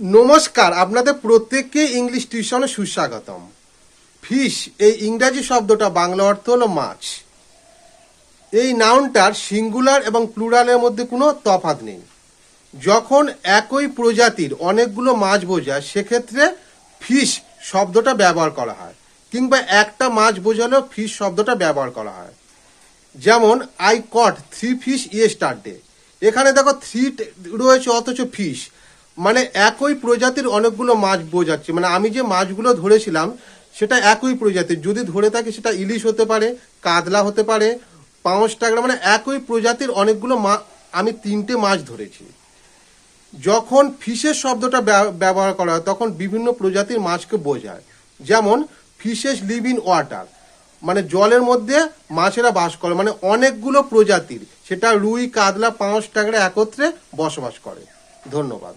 নমস্কার, আপনাদের প্রত্যেককে ইংলিশ টিউশনে সুস্বাগতম। ফিশ, এই ইংরাজি শব্দটা বাংলা অর্থ হলো মাছ। এই নাউনটার সিঙ্গুলার এবং প্লুরালের মধ্যে কোনো তফাৎ নেই। যখন একই প্রজাতির অনেকগুলো মাছ বোঝায়, সেক্ষেত্রে ফিশ শব্দটা ব্যবহার করা হয়, কিংবা একটা মাছ বোঝালেও ফিশ শব্দটা ব্যবহার করা হয়। যেমন I caught three fish yesterday এখানে দেখো থ্রি রয়েছে অথচ ফিশ একই প্রজাতির অনেকগুলো মাছ বোঝাচ্ছে মানে আমি যে মাছগুলো ধরেছিলাম, সেটা একই প্রজাতির। যদি ধরে থাকি, সেটা ইলিশ হতে পারে, কাতলা হতে পারে পাঁচ টাকা মানে একই প্রজাতির অনেকগুলো মা, আমি তিনটে মাছ ধরেছি। যখন ফিশের শব্দটা ব্যবহার করা হয়, তখন বিভিন্ন প্রজাতির মাছকে বোঝায় যেমন ফিশেস লিভ ইন ওয়াটার। মানে জলের মধ্যে মাছেরা বাস করে। মানে অনেকগুলো প্রজাতির। সেটা রুই, কাতলা পাঁচ টাকরা একত্রে বসবাস করে। ধন্যবাদ।